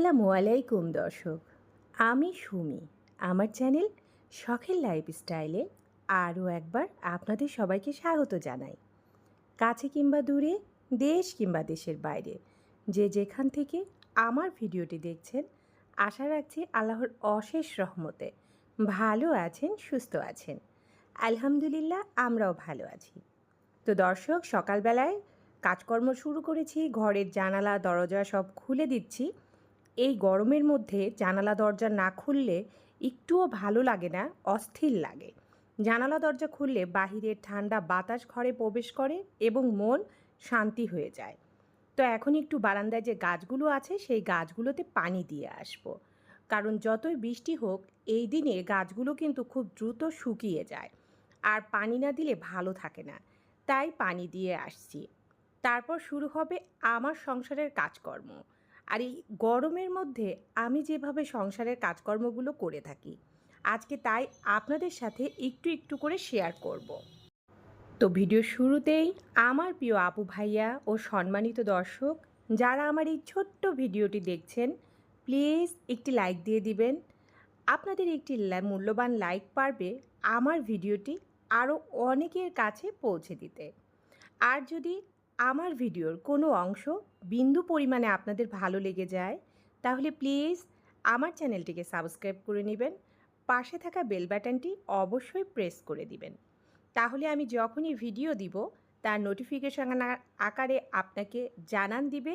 আসসালামু আলাইকুম দর্শক, আমি সুমি। আমার চ্যানেল শখের লাইফস্টাইলে আরও একবার আপনাদের সবাইকে স্বাগত জানাই। কাছে কিংবা দূরে, দেশ কিংবা দেশের বাইরে, যে যেখান থেকে আমার ভিডিওটি দেখছেন, আশা রাখছি আল্লাহর অশেষ রহমতে ভালো আছেন, সুস্থ আছেন। আলহামদুলিল্লাহ, আমরাও ভালো আছি। তো দর্শক, সকালবেলায় কাজকর্ম শুরু করেছি, ঘরের জানালা, দরজা সব খুলে দিচ্ছি। এই গরমের মধ্যে জানালা দরজা না খুললে একটুও ভালো লাগে না, অস্থির লাগে। জানালা দরজা খুললে বাহিরের ঠান্ডা বাতাস ঘরে প্রবেশ করে এবং মন শান্তি হয়ে যায়। তো এখন একটু বারান্দায় যে গাছগুলো আছে, সেই গাছগুলোতে পানি দিয়ে আসব। কারণ যতই বৃষ্টি হোক, এই দিনে গাছগুলো কিন্তু খুব দ্রুত শুকিয়ে যায়। আর পানি না দিলে ভালো থাকে না। তাই পানি দিয়ে আসছি। তারপর শুরু হবে আমার সংসারের কাজকর্ম। আর এই গরমের মধ্যে আমি যেভাবে সংসারের কাজকর্মগুলো করে থাকি, আজকে তাই আপনাদের সাথে একটু একটু করে শেয়ার করব। তো ভিডিও শুরুতেই আমার প্রিয় আপু ভাইয়া ও সম্মানিত দর্শক, যারা আমার এই ছোট্ট ভিডিওটি দেখছেন প্লিজ একটি লাইক দিয়ে দিবেন আপনাদের একটি মূল্যবান লাইক পারবে আমার ভিডিওটি আরও অনেকের কাছে পৌঁছে দিতে আর যদি আমার ভিডিওর কোনো অংশ বিন্দু পরিমাণে আপনাদের ভালো লেগে যায়, তাহলে প্লিজ আমার চ্যানেলটিকে সাবস্ক্রাইব করে নেবেন, পাশে থাকা বেল বাটনটি অবশ্যই প্রেস করে দিবেন। তাহলে আমি যখনই ভিডিও দিব, তার নোটিফিকেশান আকারে আপনাকে জানান দিবে,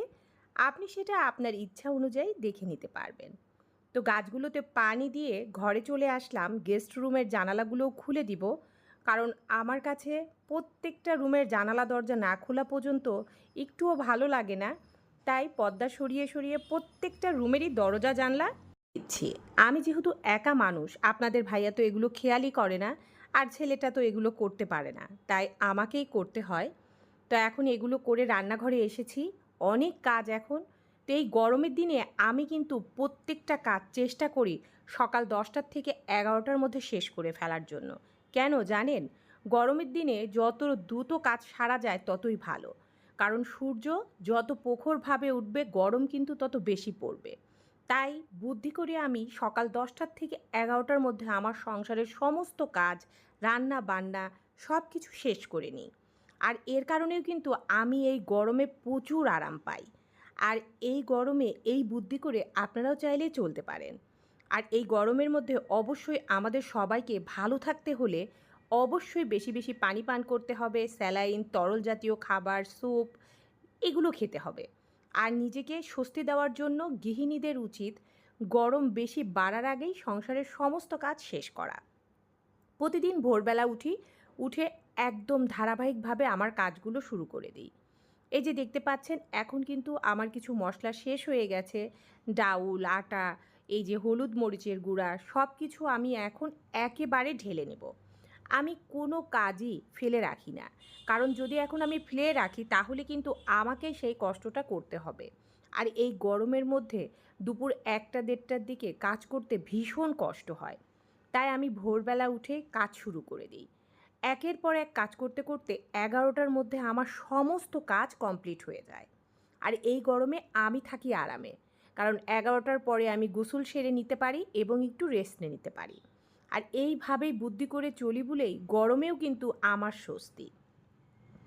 আপনি সেটা আপনার ইচ্ছা অনুযায়ী দেখে নিতে পারবেন। তো গাছগুলোতে পানি দিয়ে ঘরে চলে আসলাম গেস্ট রুমের জানালাগুলোও খুলে দিব কারণ আমার কাছে প্রত্যেকটা রুমের জানালা দরজা না খোলা পর্যন্ত একটুও ভালো লাগে না। তাই পর্দা সরিয়ে সরিয়ে প্রত্যেকটা রুমেরই দরজা, জানলা দিচ্ছি। আমি যেহেতু একা মানুষ, আপনাদের ভাইয়া তো এগুলো খেয়ালই করে না আর ছেলেটা তো এগুলো করতে পারে না। তাই আমাকেই করতে হয়। তো এখন এগুলো করে রান্নাঘরে এসেছি, অনেক কাজ এখন। তো এই গরমের দিনে আমি কিন্তু প্রত্যেকটা কাজ চেষ্টা করি সকাল দশটার থেকে এগারোটার মধ্যে শেষ করে ফেলার জন্য। কেন জানেন? গরমের দিনে যত দ্রুত কাজ সারা যায় ততই ভালো। কারণ সূর্য যত প্রখরভাবে উঠবে, গরম কিন্তু তত বেশি পড়বে। তাই বুদ্ধি করে আমি সকাল দশটার থেকে এগারোটার মধ্যে আমার সংসারের সমস্ত কাজ, রান্না, বান্না সব কিছু শেষ করে নিই। আর এর কারণেও কিন্তু আমি এই গরমে প্রচুর আরাম পাই। আর এই গরমে এই বুদ্ধি করে আপনারাও চাইলে চলতে পারেন। আর এই গরমের মধ্যে অবশ্যই আমাদের সবাইকে ভালো থাকতে হলে অবশ্যই বেশি বেশি পানি পান করতে হবে, স্যালাইন, তরল জাতীয় খাবার, স্যুপ, এগুলো খেতে হবে। আর নিজেকে স্বস্তি দেওয়ার জন্য গৃহিণীদের উচিত গরম বেশি বাড়ার আগেই সংসারের সমস্ত কাজ শেষ করা। প্রতিদিন ভোরবেলা উঠি, উঠে একদম ধারাবাহিকভাবে আমার কাজগুলো শুরু করে দিই। এই যে দেখতে পাচ্ছেন, এখন কিন্তু আমার কিছু মশলা শেষ হয়ে গেছে, ডাউল, আটা এই যে হলুদ মরিচের গুঁড়া সব কিছু আমি এখন একেবারে ঢেলে নেব। আমি কোনো কাজই ফেলে রাখি না। কারণ যদি এখন আমি ফেলে রাখি, তাহলে কিন্তু আমাকে সেই কষ্টটা করতে হবে। আর এই গরমের মধ্যে দুপুর একটা দেড়টার দিকে কাজ করতে ভীষণ কষ্ট হয়। তাই আমি ভোরবেলা উঠে কাজ শুরু করে দিই। একের পর এক কাজ করতে করতে এগারোটার মধ্যে আমার সমস্ত কাজ কমপ্লিট হয়ে যায়। আর এই গরমে আমি থাকি আরামে। কারণ এগারোটার পরে আমি গোসল সেরে নিতে পারি এবং একটু রেস্ট নিতে পারি। আর এইভাবেই বুদ্ধি করে চলি বলেই গরমেও কিন্তু আমার স্বস্তি।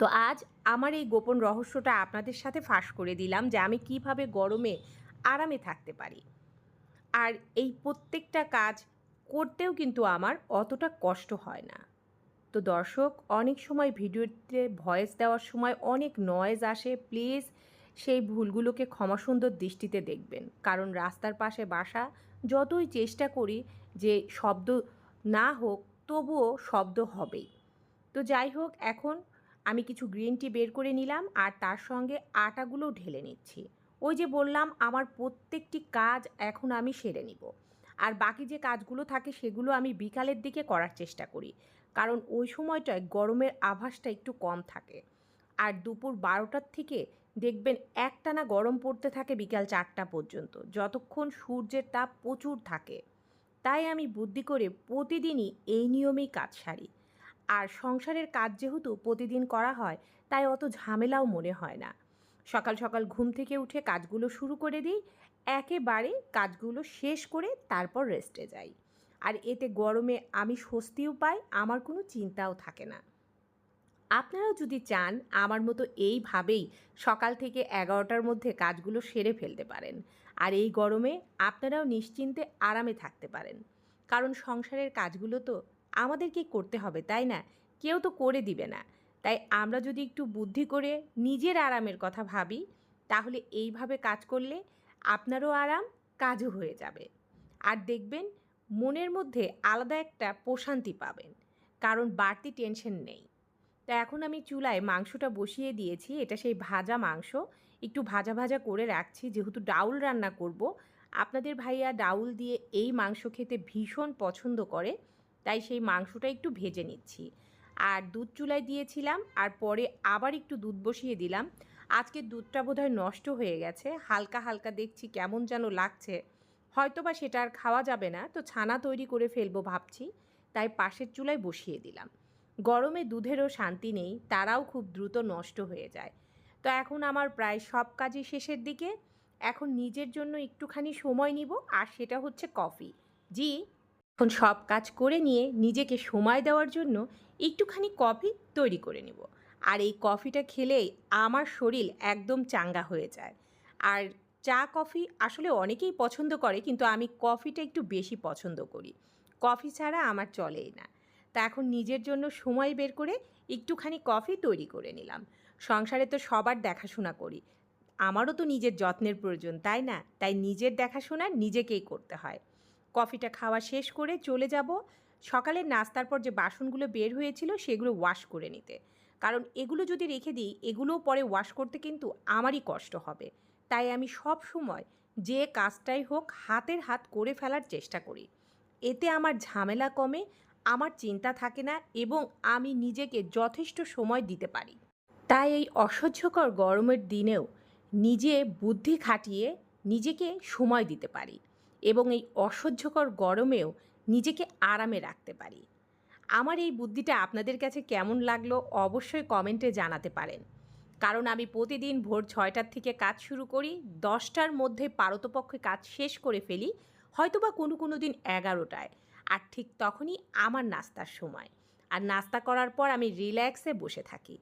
তো আজ আমার এই গোপন রহস্যটা আপনাদের সাথে ফাঁস করে দিলাম যে আমি কীভাবে গরমে আরামে থাকতে পারি। আর এই প্রত্যেকটা কাজ করতেও কিন্তু আমার অতটা কষ্ট হয় না। তো দর্শক, অনেক সময় ভিডিওতে ভয়েস দেওয়ার সময় অনেক নয়েজ আসে। প্লিজ সেই ভুলগুলোকে ক্ষমাসুন্দর দৃষ্টিতে দেখবেন। কারণ রাস্তার পাশে বাসা, যতই চেষ্টা করি যে শব্দ না হোক, তবুও শব্দ হবেই। তো যাই হোক, এখন আমি কিছু গ্রিন টি বের করে নিলাম আর তার সঙ্গে আটাগুলো ঢেলে নিচ্ছি। ওই যে বললাম, আমার প্রত্যেকটি কাজ এখন আমি সেরে নিব। আর বাকি যে কাজগুলো থাকে, সেগুলো আমি বিকালের দিকে করার চেষ্টা করি। কারণ ওই সময়টায় গরমের আভাসটা একটু কম থাকে। আর দুপুর বারোটার থেকে দেখবেন একটানা গরম পড়তে থাকে বিকাল চারটা পর্যন্ত। যতক্ষণ সূর্যের তাপ প্রচুর থাকে। তাই আমি বুদ্ধি করে প্রতিদিনই এই নিয়মেই কাজ সারি। আর সংসারের কাজ যেহেতু প্রতিদিন করা হয়, তাই অত ঝামেলাও মনে হয় না। সকাল সকাল ঘুম থেকে উঠে কাজগুলো শুরু করে দিই, একেবারে কাজগুলো শেষ করে তারপর রেস্টে যাই। আর এতে গরমে আমি স্বস্তিও পাই, আমার কোনো চিন্তাও থাকে না। আপনারাও যদি চান, আমার মতো এইভাবেই সকাল থেকে এগারোটার মধ্যে কাজগুলো সেরে ফেলতে পারেন। আর এই গরমে আপনারাও নিশ্চিন্তে আরামে থাকতে পারেন। কারণ সংসারের কাজগুলো তো আমাদেরকেই করতে হবে, তাই না? কেউ তো করে দিবে না। তাই আমরা যদি একটু বুদ্ধি করে নিজের আরামের কথা ভাবি, তাহলে এইভাবে কাজ করলে আপনারও আরাম, কাজও হয়ে যাবে। আর দেখবেন, মনের মধ্যে আলাদা একটা প্রশান্তি পাবেন। কারণ বাড়তি টেনশন নেই। তো এখন আমি চুলায় মাংসটা বসিয়ে দিয়েছি। এটা সেই ভাজা মাংস। একটু ভাজা ভাজা করে রাখছি। যেহেতু ডাউল রান্না করব, আপনাদের ভাইয়া ডাউল দিয়ে এই মাংস খেতে ভীষণ পছন্দ করে, তাই সেই মাংসটা একটু ভেজে নিচ্ছি। আর দুধ চুলায় দিয়েছিলাম, আর পরে আবার একটু দুধ বসিয়ে দিলাম। আজকে দুধটা বোধহয় নষ্ট হয়ে গেছে। হালকা হালকা দেখছি কেমন যেন লাগছে। হয়তো বা সেটা আর খাওয়া যাবে না, তো ছানা তৈরি করে ফেলব ভাবছি। তাই পাশের চুলায় বসিয়ে দিলাম। গরমে দুধেরও শান্তি নেই, তারাও খুব দ্রুত নষ্ট হয়ে যায়। তো এখন আমার প্রায় সব কাজই শেষের দিকে। এখন নিজের জন্য একটুখানি সময় নিব, আর সেটা হচ্ছে কফি। জি, এখন সব কাজ করে নিয়ে নিজেকে সময় দেওয়ার জন্য একটুখানি কফি তৈরি করে নিব। আর এই কফিটা খেলেই আমার শরীর একদম চাঙ্গা হয়ে যায়। আর চা, কফি আসলে অনেকেই পছন্দ করে, কিন্তু আমি কফিটা একটু বেশি পছন্দ করি। কফি ছাড়া আমার চলেই না। তা এখন নিজের জন্য সময় বের করে একটুখানি কফি তৈরি করে নিলাম। সংসারে তো সবার দেখাশোনা করি। আমারও তো নিজের যত্নের প্রয়োজন, তাই না? তাই নিজের দেখাশোনা নিজেকেই করতে হয়। কফিটা খাওয়া শেষ করে চলে যাব। সকালের নাস্তার পর যে বাসনগুলো বের হয়েছিল সেগুলো ওয়াশ করে নিতে। কারণ এগুলো যদি রেখে দিই, এগুলোও পরে ওয়াশ করতে কিন্তু আমারই কষ্ট হবে। তাই আমি সব সময় যে কাজটাই হোক হাতের হাত করে ফেলার চেষ্টা করি। এতে আমার ঝামেলা কমে আমার চিন্তা থাকে না এবং আমি নিজেকে যথেষ্ট সময় দিতে পারি। তাই এই অসহ্যকর গরমের দিনেও নিজে বুদ্ধি খাটিয়ে নিজেকে সময় দিতে পারি এবং এই অসহ্যকর গরমেও নিজেকে আরামে রাখতে পারি। আমার এই বুদ্ধিটা আপনাদের কাছে কেমন লাগল অবশ্যই কমেন্টে জানাতে পারেন। কারণ আমি প্রতিদিন ভোর ছয়টার থেকে কাজ শুরু করি, দশটার মধ্যে পারতপক্ষে কাজ শেষ করে ফেলি, হয়তোবা কোনো কোনো দিন এগারোটায়। আর ঠিক তখনই আমার নাস্তার সময়। আর নাস্তা করার পর আমি রিল্যাক্সে বসে থাকি।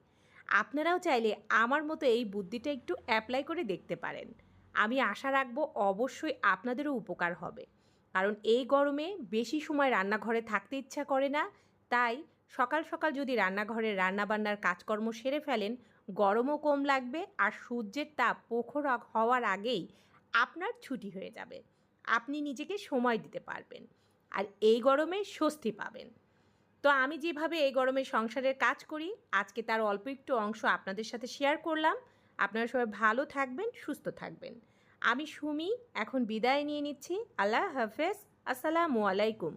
আপনারাও চাইলে আমার মতো এই বুদ্ধিটা একটু অ্যাপ্লাই করে দেখতে পারেন। আমি আশা রাখব অবশ্যই আপনাদেরও উপকার হবে। কারণ এই গরমে বেশি সময় রান্নাঘরে থাকতে ইচ্ছা করে না। তাই সকাল সকাল যদি রান্নাঘরে রান্নাবান্নার কাজকর্ম সেরে ফেলেন, গরমও কম লাগবে আর সূর্যের তাপ প্রখর হওয়ার আগেই আপনার ছুটি হয়ে যাবে। আপনি নিজেকে সময় দিতে পারবেন। আর এই গরমে স্বস্তি পাবেন। তো আমি যেভাবে এই গরমে সংসারের কাজ করি, আজকে তার অল্প একটু অংশ আপনাদের সাথে শেয়ার করলাম। আপনারা সবাই ভালো থাকবেন, সুস্থ থাকবেন। আমি সুমি, এখন বিদায় নিয়ে নিচ্ছি। আল্লাহ হাফেজ। আসসালামু আলাইকুম।